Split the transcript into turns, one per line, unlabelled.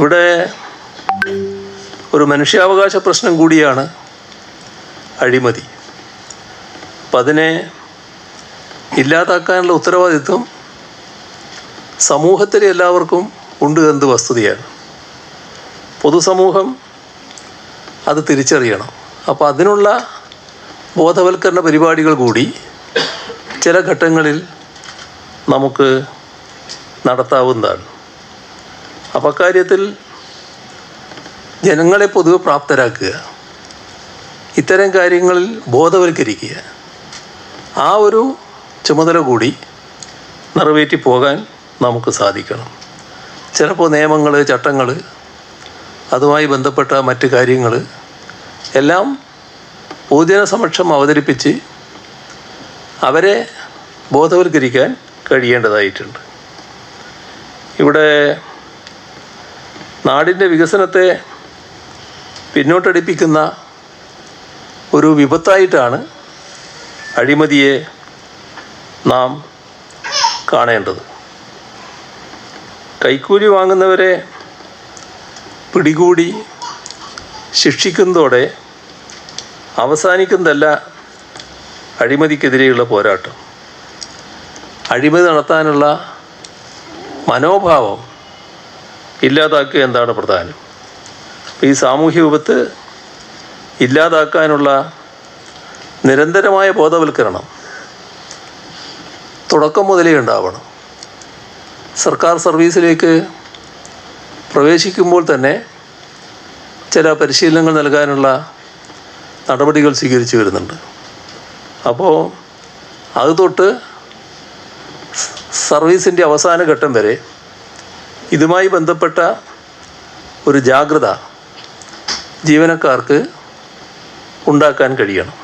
ഇവിടെ ഒരു മനുഷ്യാവകാശ പ്രശ്നം കൂടിയാണ് അഴിമതി. അപ്പം അതിനെ ഇല്ലാതാക്കാനുള്ള ഉത്തരവാദിത്വം സമൂഹത്തിലെ എല്ലാവർക്കും ഉണ്ട് എന്ത് വസ്തുതയാണ്. പൊതുസമൂഹം അത് തിരിച്ചറിയണം. അപ്പോൾ അതിനുള്ള ബോധവൽക്കരണ പരിപാടികൾ കൂടി ചില ഘട്ടങ്ങളിൽ നമുക്ക് നടത്താവുന്നതാണ്. അപ്പോൾ അക്കാര്യത്തിൽ ജനങ്ങളെ പൊതുവെ പ്രാപ്തരാക്കുക. ഇത്തരം കാര്യങ്ങളിൽ ബോധവൽക്കരിക്കുക. ആ ഒരു ചുമതല കൂടി നിറവേറ്റി പോകാൻ നമുക്ക് സാധിക്കണം. ചിലപ്പോൾ നിയമങ്ങൾ ചട്ടങ്ങൾ അതുമായി ബന്ധപ്പെട്ട മറ്റ് കാര്യങ്ങൾ എല്ലാം പൊതുജന സമക്ഷം അവതരിപ്പിച്ച് അവരെ ബോധവൽക്കരിക്കാൻ കഴിയേണ്ടതായിട്ടുണ്ട്. ഇവിടെ നാടിന്റെ വികസനത്തെ പിന്നോട്ടടിപ്പിക്കുന്ന ഒരു വിപത്തായിട്ടാണ് അഴിമതിയെ നാം കാണേണ്ടത്. കൈക്കൂലി വാങ്ങുന്നവരെ പിടികൂടി ശിക്ഷിക്കുന്നതോടെ അവസാനിക്കുന്നതല്ല അഴിമതിക്കെതിരെയുള്ള പോരാട്ടം. അഴിമതി നടത്താനുള്ള മനോഭാവം ഇല്ലാതാക്കുക എന്താണ് പ്രധാനം? ഈ സാമൂഹ്യ വിപത്ത് ഇല്ലാതാക്കാനുള്ള നിരന്തരമായ ബോധവൽക്കരണം തുടക്കം മുതലേ ഉണ്ടാവണം. സർക്കാർ സർവീസിലേക്ക് പ്രവേശിക്കുമ്പോൾ തന്നെ ചില പരിശീലനങ്ങൾ നൽകാനുള്ള നടപടികൾ സ്വീകരിച്ചു വരുന്നുണ്ട്. അപ്പോൾ അത് തൊട്ട് സർവീസിന്റെ അവസാന ഘട്ടം വരെ ഇതുമായി ബന്ധപ്പെട്ട ഒരു ജാഗ്രത ജീവനക്കാർക്ക് ഉണ്ടാക്കാൻ കഴിയണം.